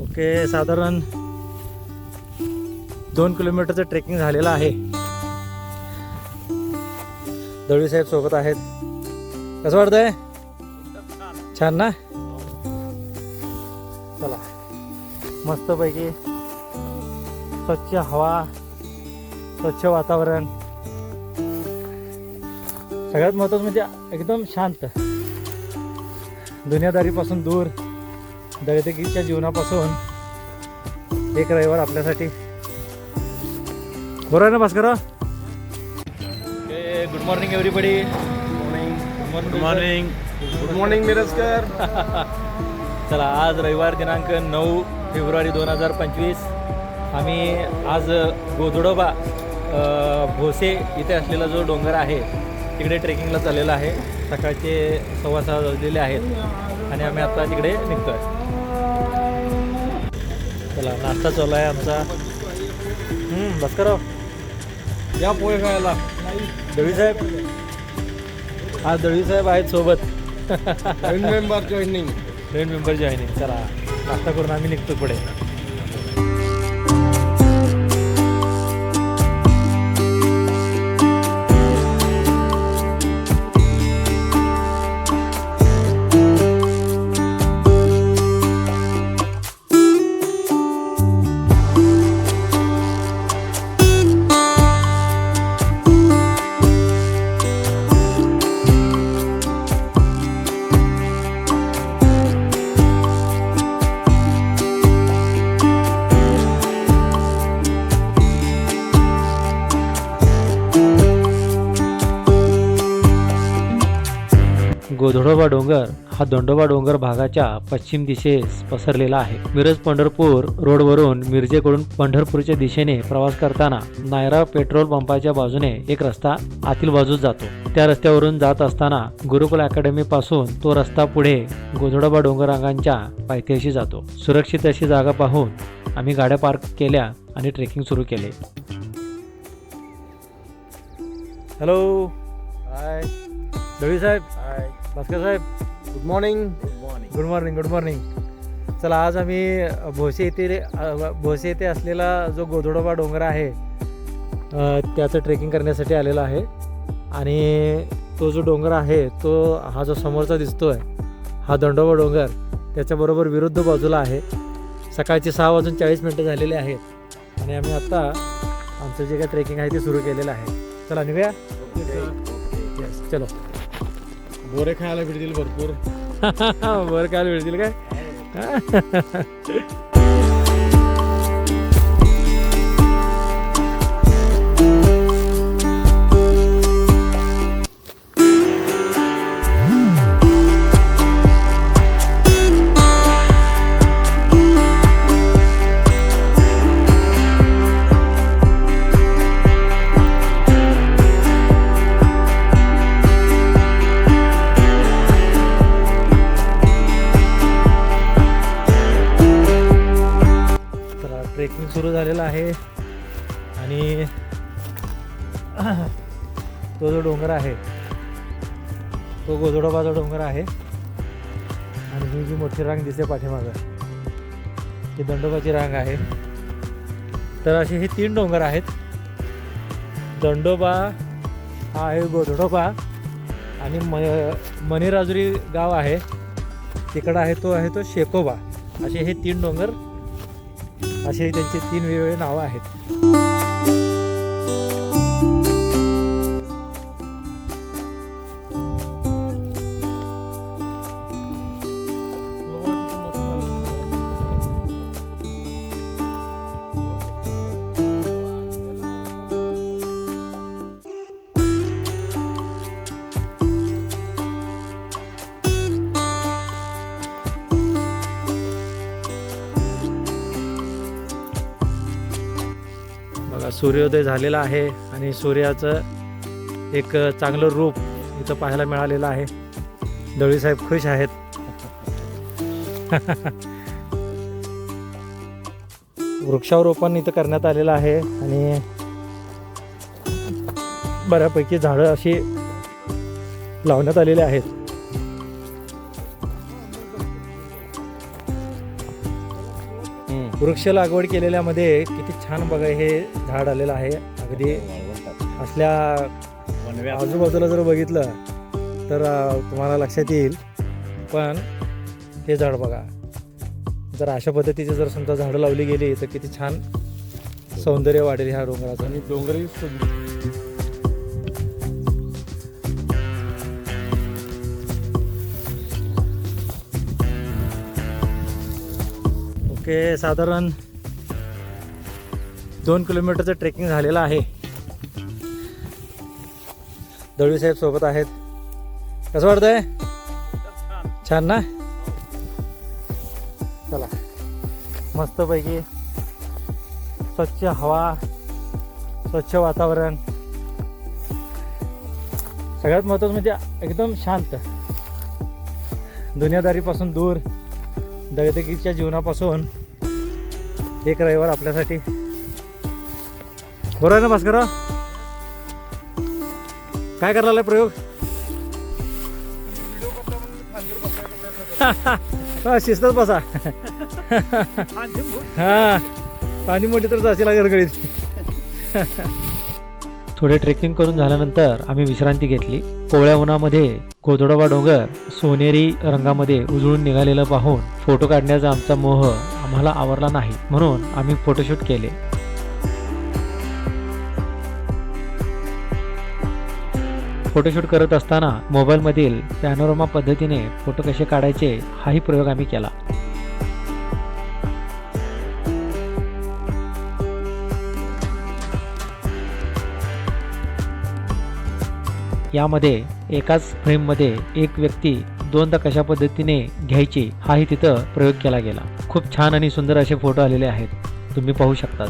Okay साधारण दोन किलोमीटरचं ट्रेकिंग झालेलं आहे. दळवी साहेब सोबत आहेत. कसं वाटतंय? छान ना? चला. मस्तपैकी स्वच्छ हवा स्वच्छ वातावरण. सगळ्यात महत्त्वाचं म्हणजे एकदम शांत. दुनियादारीपासून दूर. दगदगीच्या जीवनापासून एक रविवार आपल्यासाठी. बरोबर आहे ना Bhaskar good morning everybody good morning good morning Mirajkar चला आज रविवार दिनांक नऊ फेब्रुवारी दोन हजार पंचवीस. आम्ही आज गोधडोबा अ, भोसे इथे असलेला जो डोंगर आहे तिकडे ट्रेकिंगला चाललेला आहे. सकाळचे सव्वा सहा वाजलेले आहेत आणि आम्ही आता तिकडे निघतो आहे चला नाश्ता चालू आहे आमचा. भास्करराव या पोहे खायला. दळवी साहेब. आज दळवी साहेब आहेत सोबत. Member joining train member joining चला नाश्ता करून आम्ही निघतो पुढे. गोधडोबा डोंगर हा दंडोबा डोंगर भागाच्या पश्चिम दिशेस पसरलेला आहे. मिरज पंढरपूर रोडवरून मिरजेकडून पंढरपूरच्या दिशेने प्रवास करताना नायरा पेट्रोल पंपाच्या बाजूने एक रस्ता आतील बाजूस जातो. त्या रस्त्यावरून जात असताना गुरुकुल अकॅडमी पासून तो रस्ता पुढे गोधडोबा डोंगरांगांच्या पायथ्याशी जातो. सुरक्षित अशी जागा पाहून आम्ही गाड्या पार्क केल्या आणि ट्रेकिंग सुरू केले. हॅलो हाय दळवी साहेब. भास्कर साहेब good morning good morning good morning good morning चला आज आम्ही भोसे येथे भोसे येथे असलेला जो गोधडोबा डोंगर आहे त्याचं ट्रेकिंग करण्यासाठी आलेला आहे. आणि तो जो डोंगर आहे तो हा जो समोरचा दिसतोय हा दंडोबा डोंगर त्याच्याबरोबर विरुद्ध बाजूला आहे. सकाळचे सहा वाजून चाळीस मिनटं झालेले आहेत. आणि आम्ही आत्ता आमचं जे काही ट्रेकिंग आहे ते सुरू केलेलं आहे. चला निघूया? चलो. बोरे खायला भेटतील भरपूर. बरं काय मिळतील काय? सुरू झालेला आहे. आणि तो जो डोंगर आहे तो गोजोडोबाचा डोंगर आहे. आणि ही जी मोठी रांग दिसते पाठीमागं ही दंडोबाची रांग आहे. तर असे हे तीन डोंगर आहेत. दंडोबा हा आहे गोधडोबा आणि म मणिराजुरी गाव आहे. तिकडं आहे तो आहे तो शेकोबा. असे हे तीन डोंगर असे त्यांचे तीन वेगवेगळे नावं आहेत. सूर्योदय झालेला आहे आणि सूर्याचं एक चांगलं रूप इथं पाहायला मिळालेलं आहे. दळवी साहेब खुश आहेत. वृक्षारोपण इथं करण्यात आलेलं आहे आणि बऱ्यापैकी झाडं अशी लावण्यात आलेली आहेत. वृक्ष लागवड केलेल्यामध्ये किती छान बघा हे झाड आलेलं आहे. अगदी असल्या आजूबाजूला जर बघितलं तर तुम्हाला लक्षात येईल. पण हे झाड बघा. जर अशा पद्धतीची जर समजा झाडं लावली गेली तर किती छान सौंदर्य वाढेल ह्या डोंगराचं. आणि डोंगरी ओके साधारण दोन किलोमीटरचं ट्रेकिंग झालेलं आहे. दळवी साहेब सोबत आहेत. कसं वाटतंय? छान ना? चला. मस्तपैकी स्वच्छ हवा स्वच्छ वातावरण. सगळ्यात महत्त्वाचं म्हणजे एकदम शांत. दुनियादारीपासून दूर. दगदगीच्या जीवनापासून एक रविवार आपल्यासाठी. बरोबर ना भास्कर काय करायला प्रयोग? शिस्तच बसा. हा पाणी मोठी तर जाशील गडगडीत थोडे ट्रेकिंग करून झाल्यानंतर आम्ही विश्रांती घेतली. कोवळ्या उन्हामध्ये गोधडोबा डोंगर सोनेरी रंगामध्ये उजळून निघालेलं पाहून फोटो काढण्याचा आमचा मोह आम्हाला आवरला नाही. म्हणून आम्ही फोटोशूट केले. फोटोशूट करत असताना मोबाईलमधील पॅनोरमा पद्धतीने फोटो कसे काढायचे हाही प्रयोग आम्ही केला. यामध्ये एकाच फ्रेममध्ये एक व्यक्ती दोनदा कशा पद्धतीने घ्यायची हाही तिथं प्रयोग केला गेला. खूप छान आणि सुंदर असे फोटो आलेले आहेत. तुम्ही पाहू शकता